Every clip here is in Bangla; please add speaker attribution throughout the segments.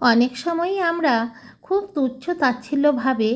Speaker 1: অনেক সময়ই আমরা খুব তুচ্ছ তাচ্ছিল্যভাবে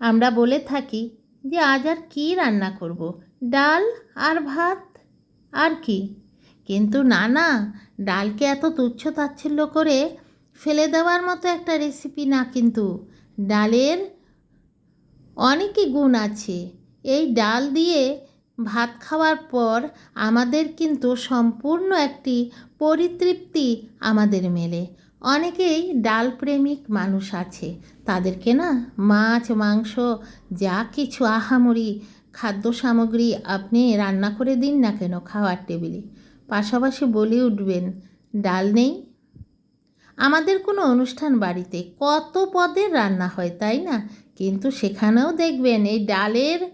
Speaker 1: আমরা বলে থাকি যে, আজ আর কী রান্না করব? ডাল আর ভাত আর কি? কিন্তু না না, ডালকে এত তুচ্ছ তাচ্ছিল্য করে ফেলে দেওয়ার মতো একটা রেসিপি না, কিন্তু ডালের অনেকই গুণ আছে। এই ডাল দিয়ে ভাত খাওয়ার পর আমাদের কিন্তু সম্পূর্ণ একটি পরিতৃপ্তি আমাদের মেলে। অনেকেই ডাল প্রেমিক মানুষ আছে। তাদেরকে না মাছ, মাংস, যা কিছু আহামরি, খাদ্য সামগ্রী আপনি রান্না করে দিন না কেন খাওয়ার টেবিলে। পাশাপাশি বলে উঠবেন, ডাল নেই? আমাদের কোনো অনুষ্ঠান বাড়িতে কত পদের রান্না হয় তাই না? কিন্তু সেখানেও দেখবেন, এই ডালের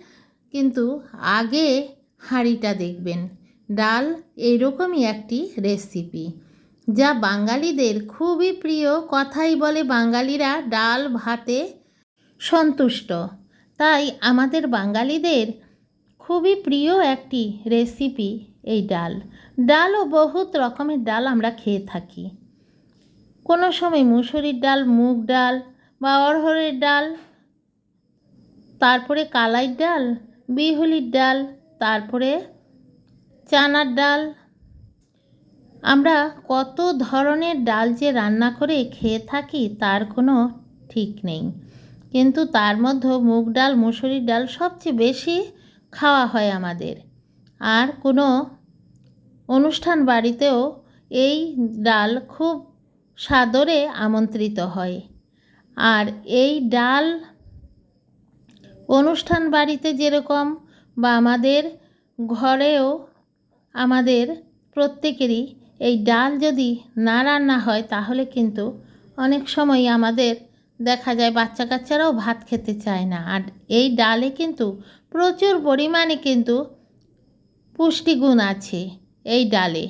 Speaker 1: কিন্তু আগে হাঁড়িটা দেখবেন। ডাল এইরকমই একটি রেসিপি। যা বাঙালিদের খুবই প্রিয় কথাই বলে বাঙালিরা ডাল ভাতে সন্তুষ্ট। তাই আমাদের বাঙালিদের খুবই প্রিয় একটি রেসিপি এই ডাল। ডালও বহুত রকমের ডাল আমরা খেয়ে থাকি। কোনো সময় মুসুরির ডাল, মুগ ডাল বা অরহরের ডাল, তারপরে কালাই ডাল, বিহুলির ডাল, তারপরে চানার ডাল আমরা কত ধরনের ডাল যে রান্না করে খেয়ে থাকি তার কোনো ঠিক নেই। কিন্তু তার মধ্যে মুগ ডাল, মুসুরির ডাল সবচেয়ে বেশি খাওয়া হয় আমাদের। আর কোনো অনুষ্ঠান বাড়িতেও এই ডাল খুব সাদরে আমন্ত্রিত হয়। আর এই ডাল অনুষ্ঠান বাড়িতে যেরকম বা আমাদের ঘরেও আমাদের প্রত্যেকেরই এই ডাল যদি না রান্না হয় তাহলে কিন্তু অনেক সময় আমাদের দেখা যায় বাচ্চা কাচ্চারাও ভাত খেতে চায় না। আর এই ডালে কিন্তু প্রচুর পরিমাণে কিন্তু পুষ্টিগুণ আছে এই ডালে।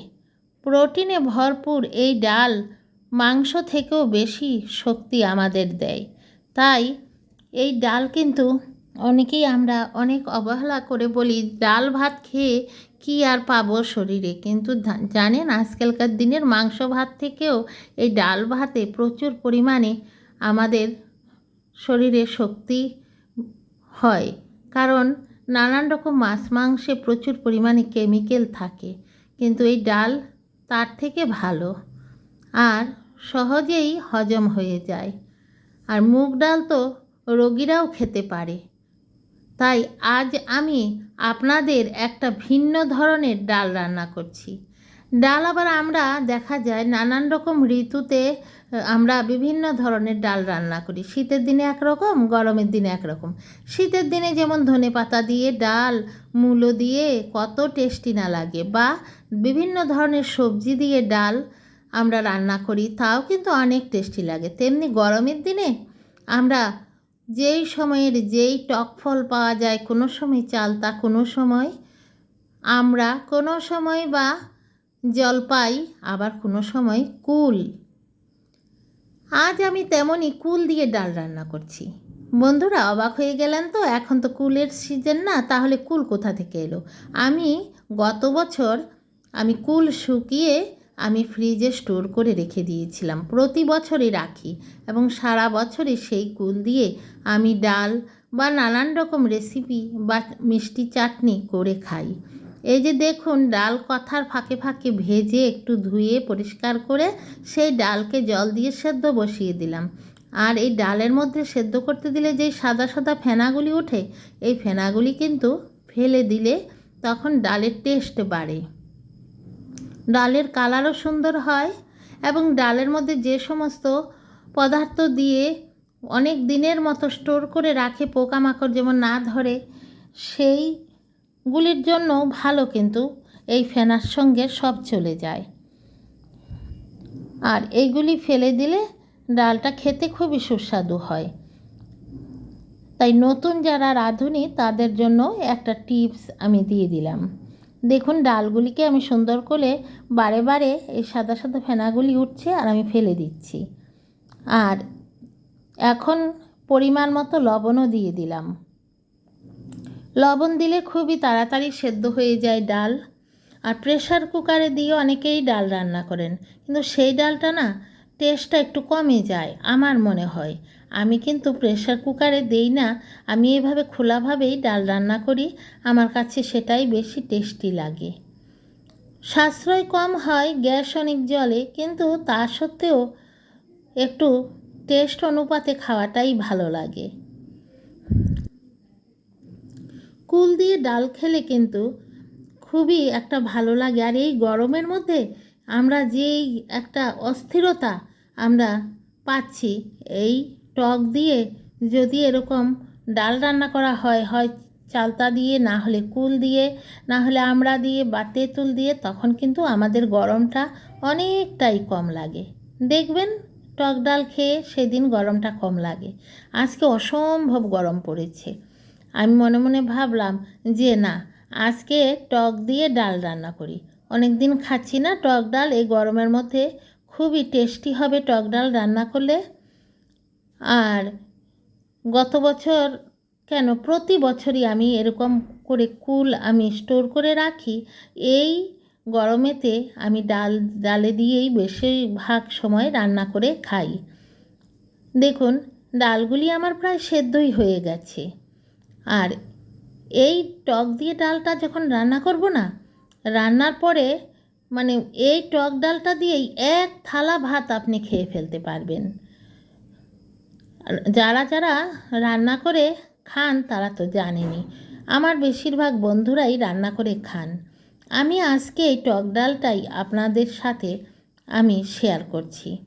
Speaker 1: প্রোটিনে ভরপুর এই ডাল মাংস থেকেও বেশি শক্তি আমাদের দেয়। তাই এই ডাল কিন্তু অনেকেই আমরা অনেক অবহেলা করে বলি, ডাল ভাত খেয়ে কি আর পাবো শরীরে? কিন্তু জানেন আজকালকার দিনের মাংস ভাত থেকেও এই ডাল ভাতে প্রচুর পরিমাণে আমাদের শরীরে শক্তি হয়। কারণ নানান রকম মাছ মাংসে প্রচুর পরিমাণে কেমিক্যাল থাকে। কিন্তু এই ডাল তার থেকে ভালো আর সহজেই হজম হয়ে যায়। আর মুগ ডাল তো রোগীরাও খেতে পারে। তাই আজ আমি আপনাদের একটা ভিন্ন ধরনের ডাল রান্না করছি। ডাল আবার আমরা দেখা যায় নানান রকম ঋতুতে আমরা বিভিন্ন ধরনের ডাল রান্না করি। শীতের দিনে একরকম, গরমের দিনে একরকম। শীতের দিনে যেমন ধনে পাতা দিয়ে ডাল, মূলো দিয়ে কত টেস্টি না লাগে বা বিভিন্ন ধরনের সবজি দিয়ে ডাল আমরা রান্না করি, তাও কিন্তু অনেক টেস্টি লাগে। তেমনি গরমের দিনে আমরা যেই সময়ের যেই টক ফল পাওয়া যায় কোনো সময় চালতা, কোনো সময় আমরা, কোনো সময় বা জলপাই, আবার কোনো সময় কুল। আজ আমি তেমনই কুল দিয়ে ডাল রান্না করছি। বন্ধুরা অবাক হয়ে গেলেন তো, এখন তো কুলের সিজন না, তাহলে কুল কোথা থেকে এলো? আমি গত বছর আমি কুল শুকিয়ে আমি ফ্রিজে স্টোর করে রেখে দিয়েছিলাম। প্রতি বছরই রাখি এবং সারা বছরই সেই কুল দিয়ে আমি ডাল বা নানান রকম রেসিপি বা মিষ্টি চাটনি করে খাই। এই যে দেখুন, ডাল কথার ফাঁকে ফাঁকে ভেজে একটু ধুয়ে পরিষ্কার করে সেই ডালকে জল দিয়ে সেদ্ধ বসিয়ে দিলাম। আর এই ডালের মধ্যে সেদ্ধ করতে দিলে যেই সাদা সাদা ফেনাগুলি ওঠে, এই ফেনাগুলি কিন্তু ফেলে দিলে তখন ডালের টেস্ট বাড়ে। ডালের কালারও সুন্দর হয় এবং ডালের মধ্যে যে সমস্ত পদার্থ দিয়ে অনেক দিনের মতো স্টোর করে রাখে পোকামাকড় যেমন না ধরে, সেইগুলির জন্য ভালো কিন্তু এই ফেনার সঙ্গে সব চলে যায়। আর এইগুলি ফেলে দিলে ডালটা খেতে খুবই সুস্বাদু হয়। তাই নতুন যারা রাঁধুনি, তাদের জন্য একটা টিপস আমি দিয়ে দিলাম। দেখুন, ডালগুলিকে আমি সুন্দর করে বারে বারে এই সাদা সাদা ফেনাগুলি উঠছে আর আমি ফেলে দিচ্ছি। আর এখন পরিমাণ মতো লবণও দিয়ে দিলাম। লবণ দিলে খুবই তাড়াতাড়ি সেদ্ধ হয়ে যায় ডাল। আর প্রেশার কুকারে দিয়ে অনেকেই ডাল রান্না করেন। কিন্তু সেই ডালটা না টেস্টটা একটু কমে যায়, আমার মনে হয়। আমি কিন্তু প্রেশার কুকারে দেই না। আমি এভাবে খোলাভাবেই ডাল রান্না করি। আমার কাছে সেটাই বেশি টেস্টি লাগে। সাশ্রয় কম হয় গ্যাস অনেক জলে, কিন্তু তা সত্ত্বেও একটু টেস্ট অনুপাতে খাওয়াটাই ভালো লাগে। কুল দিয়ে ডাল খেলে কিন্তু খুবই একটা ভালো লাগে। আর এই গরমের মধ্যে আমরা যেই একটা অস্থিরতা আমরা পাচ্ছি, এই টক দিয়ে যদি এরকম ডাল রান্না করা হয় হয় চালতা দিয়ে, না হলে কুল দিয়ে, না হলে আমড়া দিয়ে বা তেঁতুল দিয়ে, তখন কিন্তু আমাদের গরমটা অনেকটাই কম লাগে। দেখবেন টক ডাল খেয়ে সেদিন গরমটা কম লাগে। আজকে অসম্ভব গরম পড়েছে। আমি মনে মনে ভাবলাম যে না, আজকে টক দিয়ে ডাল রান্না করি। অনেক দিন খাচ্ছি না টক ডাল, এই গরমের মধ্যে খুবই টেস্টি হবে টক ডাল রান্না করলে। আর গত বছর কেন প্রতি বছরই আমি এরকম করে কুল আমি স্টোর করে রাখি, এই গরমেতে আমি ডাল, ডালে দিয়েই বেশিরভাগ সময় রান্না করে খাই। দেখুন, ডালগুলি আমার প্রায় সেদ্ধই হয়ে গেছে। আর এই টক দিয়ে ডালটা যখন রান্না করব না, রান্নার পরে মানে এই টক ডালটা দিয়েই এক থালা ভাত আপনি খেয়ে ফেলতে পারবেন। যারা যারা রান্না করে খান তারা তো জানেনি আমার বেশিরভাগ বন্ধুরাই রান্না করে খান। আমি আজকে এই টক ডালটাই আপনাদের সাথে আমি শেয়ার করছি।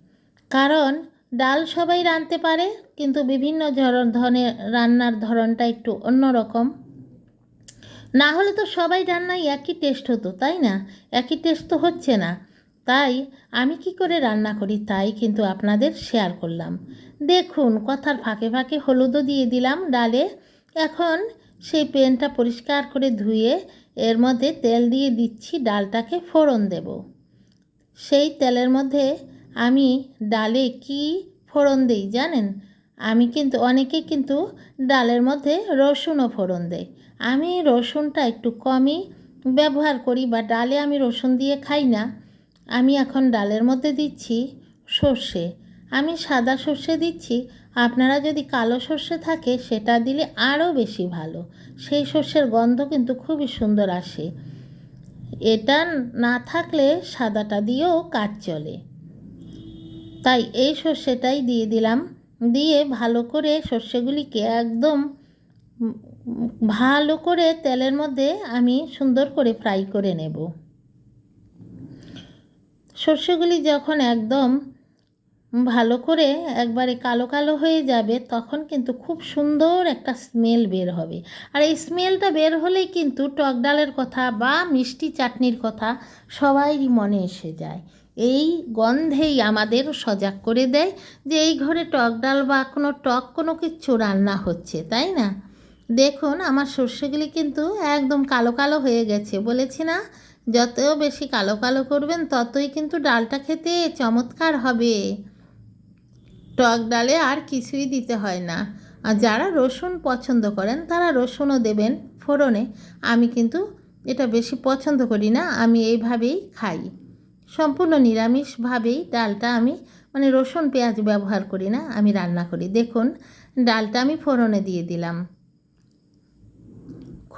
Speaker 1: কারণ ডাল সবাই রাঁধতে পারে, কিন্তু বিভিন্ন ধরন- ধরনের রান্নার ধরনটা একটু অন্যরকম। না হলে তো সবাই রান্নায় একই টেস্ট হতো, তাই না? একই টেস্ট তো হচ্ছে না। তাই আমি কি করে রান্না করি তাই কিন্তু আপনাদের শেয়ার করলাম। দেখুন, কথার ফাঁকে ফাঁকে হলুদও দিয়ে দিলাম ডালে। এখন সেই পেনটা পরিষ্কার করে ধুয়ে এর মধ্যে তেল দিয়ে দিচ্ছি, ডালটাকে ফোড়ন দেব। সেই তেলের মধ্যে আমি ডালে কি ফোড়ন দিই জানেন? আমি কিন্তু, অনেকে কিন্তু ডালের মধ্যে রসুনও ফোড়ন দেয়। আমি রসুনটা একটু কমই ব্যবহার করি বা ডালে আমি রসুন দিয়ে খাই না। আমি এখন ডালের মধ্যে দিচ্ছি সর্ষে। আমি সাদা সর্ষে দিচ্ছি। আপনারা যদি কালো সর্ষে থাকে, সেটা দিলে আরও বেশি ভালো। সেই সর্ষের গন্ধ কিন্তু খুবই সুন্দর আসে। এটা না থাকলে সাদাটা দিয়েও কাজ চলে। তাই এই সর্ষেটাই দিয়ে দিলাম। দিয়ে ভালো করে সর্ষেগুলিকে একদম ভালো করে তেলের মধ্যে আমি সুন্দর করে ফ্রাই করে নেব। সর্ষেগুলি যখন একদম ভালো করে একবারে কালো কালো হয়ে যাবে, তখন কিন্তু খুব সুন্দর একটা স্মেল বের হবে। আর এই স্মেলটা বের হলেই কিন্তু টক ডালের কথা বা মিষ্টি চাটনির কথা সবাইরই মনে এসে যায়। এই গন্ধেই আমাদের সজাগ করে দেয় যে এই ঘরে টক ডাল বা কোনো টক কোনো কিছু রান্না হচ্ছে, তাই না? দেখুন, আমার সর্ষেগুলি কিন্তু একদম কালো কালো হয়ে গেছে। বলেছি না যত বেশি কালো কালো করবেন, ততই কিন্তু ডালটা খেতে চমৎকার হবে। টক ডালে আর কিছুই দিতে হয় না। আর যারা রসুন পছন্দ করেন, তারা রসুনও দেবেন ফোড়নে। আমি কিন্তু এটা বেশি পছন্দ করি না, আমি এইভাবেই খাই। সম্পূর্ণ নিরামিষভাবেই ডালটা আমি মানে রসুন পেঁয়াজ ব্যবহার করি না, আমি রান্না করি। দেখুন, ডালটা আমি ফোড়নে দিয়ে দিলাম।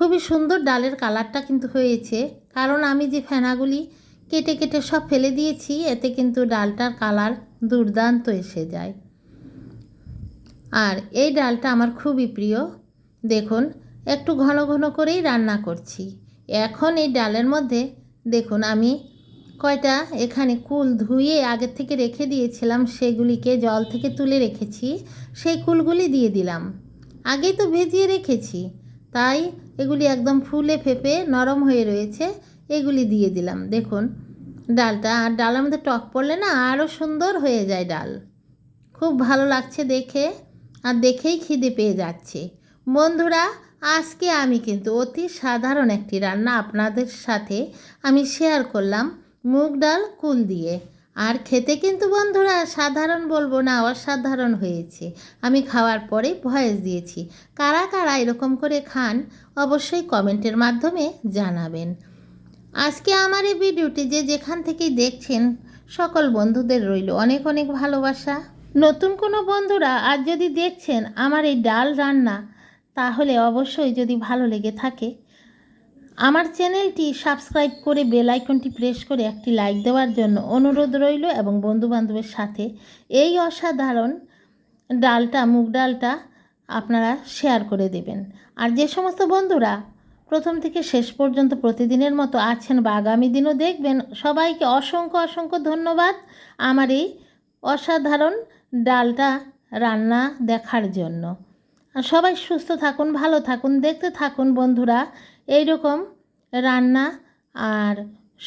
Speaker 1: খুবই সুন্দর ডালের কালারটা কিন্তু হয়েছে। কারণ আমি যে ফেনাগুলি কেটে কেটে সব ফেলে দিয়েছি, এতে কিন্তু ডালটার কালার দুর্দান্ত এসে যায়। আর এই ডালটা আমার খুবই প্রিয়। দেখুন, একটু ঘন ঘন করেই রান্না করছি। এখন এই ডালের মধ্যে দেখুন, আমি কয়টা, এখানে কুল ধুয়ে আগের থেকে রেখে দিয়েছিলাম, সেগুলিকে জল থেকে তুলে রেখেছি। সেই কুলগুলি দিয়ে দিলাম। আগেই তো ভেজিয়ে রেখেছি। তাই এগুলি একদম ফুলে ফেপে নরম হয়ে রয়েছে, এগুলি দিয়ে দিলাম। দেখুন, ডালটা, আর ডালের মধ্যে টক পড়লে না আরও সুন্দর হয়ে যায় ডাল। খুব ভালো লাগছে দেখে, আর দেখেই খিদে পেয়ে যাচ্ছে। বন্ধুরা, আজকে আমি কিন্তু অতি সাধারণ একটি রান্না আপনাদের সাথে আমি শেয়ার করলাম মুগ ডাল, কুল দিয়ে। আর খেতে কিন্তু বন্ধুরা সাধারণ বলব না, অসাধারণ হয়েছে। আমি খাওয়ার পরে ভয়েস দিয়েছি, কারা কারা এরকম করে খান অবশ্যই কমেন্টের মাধ্যমে জানাবেন। আজকে আমার এই ভিডিওটি যে যেখান থেকেই দেখছেন, সকল বন্ধুদের রইল অনেক অনেক ভালোবাসা। নতুন কোনো বন্ধুরা আজ যদি দেখছেন আমার এই ডাল রান্না, তাহলে অবশ্যই যদি ভালো লেগে থাকে আমার চ্যানেলটি সাবস্ক্রাইব করে বেল আইকনটি প্রেস করে একটি লাইক দেওয়ার জন্য অনুরোধ রইল এবং বন্ধুবান্ধবের সাথে এই অসাধারণ ডালটা, মুগ ডালটা আপনারা শেয়ার করে দেবেন। আর যে সমস্ত বন্ধুরা প্রথম থেকে শেষ পর্যন্ত প্রতিদিনের মতো আছেন বা আগামী দিনও দেখবেন, সবাইকে অসংখ্য অসংখ্য ধন্যবাদ আমার এই অসাধারণ ডালটা রান্না দেখার জন্য। আর সবাই সুস্থ থাকুন, ভালো থাকুন, দেখতে থাকুন বন্ধুরা। এই রকম রান্না আর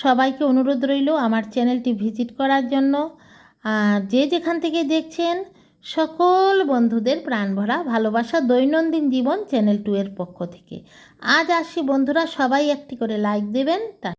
Speaker 1: সবাইকে অনুরোধ রইল আমার চ্যানেলটি ভিজিট করার জন্য। আর যে যেখান থেকে দেখছেন, সকল বন্ধুদের প্রাণ ভরা ভালোবাসা দৈনন্দিন জীবন চ্যানেল টু এর পক্ষ থেকে। আজ আসি বন্ধুরা, সবাই একটি করে লাইক দেবেন, টা